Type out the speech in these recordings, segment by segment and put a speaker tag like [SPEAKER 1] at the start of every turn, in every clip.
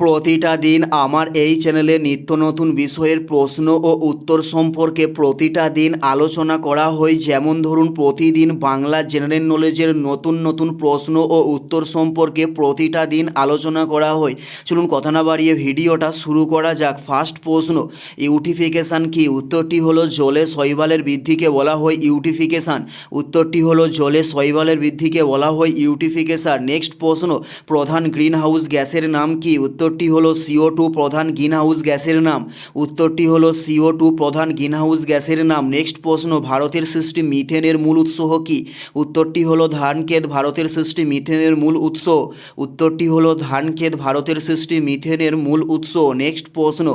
[SPEAKER 1] প্রতিটা দিন আমার এই চ্যানেলে নিত্য নতুন বিষয়ের প্রশ্ন ও উত্তর সম্পর্কে প্রতিটা দিন আলোচনা করা হয়। যেমন ধরুন, প্রতিদিন বাংলা জেনারেল নলেজের নতুন নতুন প্রশ্ন ও উত্তর সম্পর্কে প্রতিটা দিন আলোচনা করা হয়। চলুন কথা না বাড়িয়ে ভিডিওটা শুরু করা যাক। ফার্স্ট প্রশ্ন ইউটিফিকেশান কি? উত্তরটি হলো, জলে শৈবালের বৃদ্ধিকে বলা হয় ইউটিফিকেশান উত্তরটি হলো, জলে শৈবালের বৃদ্ধিকে বলা হয় ইউটিফিকেশান নেক্সট প্রশ্ন, প্রধান গ্রিন হাউস গ্যাসের নাম কি? উত্তরটি হলো সিও টু প্রধান গ্রিন হাউস গ্যাসের নাম। উত্তরটি হলো সিও টু প্রধান গ্রিন হাউস গ্যাসের নাম। নেক্সট প্রশ্ন, ভারতের সৃষ্টি মিথেনের মূল উৎস কি? উত্তরটি হলো ধানক্ষেত, ভারতের সৃষ্টি মিথেনের মূল উৎস। উত্তরটি হলো ধানক্ষেত, ভারতের সৃষ্টি মিথেনের মূল উৎস। নেক্সট প্রশ্ন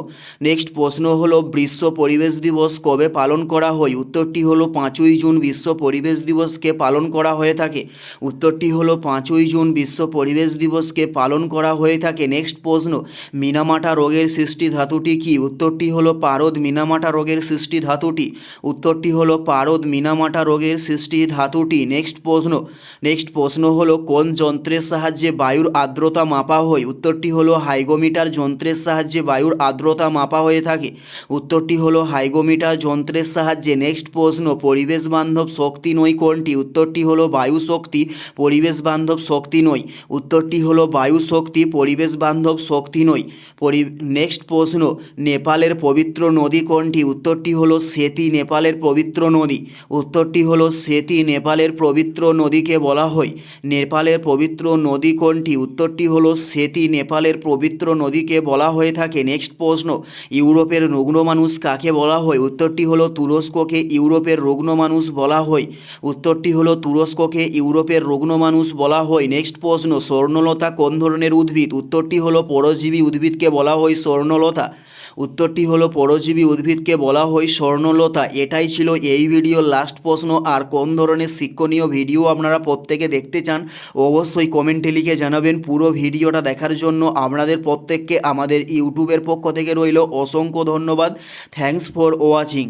[SPEAKER 1] নেক্সট প্রশ্ন হলো বিশ্ব পরিবেশ দিবস কবে পালন করা হয়? উত্তরটি হলো পাঁচই জুন, বিশ্ব পরিবেশ দিবসকে পালন করা হয়ে থাকে। উত্তরটি হলো পাঁচই জুন, বিশ্ব পরিবেশ দিবসকে পালন করা হয়ে থাকে। নেক্সট প্রশ্ন মিনামাটা রোগের সৃষ্টি ধাতুটি কি? উত্তরটি হলো পারদ মিনামাটা রোগের সৃষ্টি ধাতুটি। উত্তরটি হলো পারদ মিনামাটা রোগের সৃষ্টি ধাতুটি। নেক্সট প্রশ্ন নেক্সট প্রশ্ন হলো কোন যন্ত্রের সাহায্যে বায়ুর আর্দ্রতা মাপা হয়? উত্তরটি হলো হাইগোমিটার যন্ত্রের সাহায্যে বায়ুর আর্দ্রতা মাপা হয়ে থাকে। উত্তরটি হলো হাইগোমিটার যন্ত্রের সাহায্যে। নেক্সট প্রশ্ন, পরিবেশ বান্ধব শক্তি নই কোনটি? উত্তরটি হলো বায়ু শক্তি, পরিবেশ বান্ধব শক্তি নই উত্তরটি হলো বায়ু শক্তি, পরিবেশ বান্ধব শক্তি নয় পরি নেক্সট প্রশ্ন, নেপালের পবিত্র নদী কোনটি? উত্তরটি হলো সেতী, নেপালের পবিত্র নদী। উত্তরটি হলো সেতী, নেপালের পবিত্র নদীকে বলা হয়। নেপালের পবিত্র নদী কোনটি? উত্তরটি হলো সেতী, নেপালের পবিত্র নদীকে বলা হয়ে থাকে। নেক্সট প্রশ্ন, ইউরোপের রুগ্ন মানুষ কাকে বলা হয়? উত্তরটি হলো তুরস্ককে ইউরোপের রুগ্ন মানুষ বলা হয়। উত্তরটি হলো তুরস্ককে ইউরোপের রুগ্ন মানুষ বলা হয়। নেক্সট প্রশ্ন, স্বর্ণলতা কোন ধরনের উদ্ভিদ? উত্তরটি হলো পরজীবী উদ্ভিদকে বলা হয় স্বর্ণলতা। উত্তরটি হলো, পরজীবী উদ্ভিদকে বলা হয় স্বর্ণলতা। এটাই ছিল এই ভিডিওর লাস্ট প্রশ্ন। আর কোন ধরনের শিক্ষণীয় ভিডিও আপনারা প্রত্যেকে দেখতে চান, অবশ্যই কমেন্টে লিখে জানাবেন। পুরো ভিডিওটা দেখার জন্য আপনাদের প্রত্যেককে আমাদের ইউটিউবের পক্ষ থেকে রইল। অসংখ্য ধন্যবাদ। Thanks for watching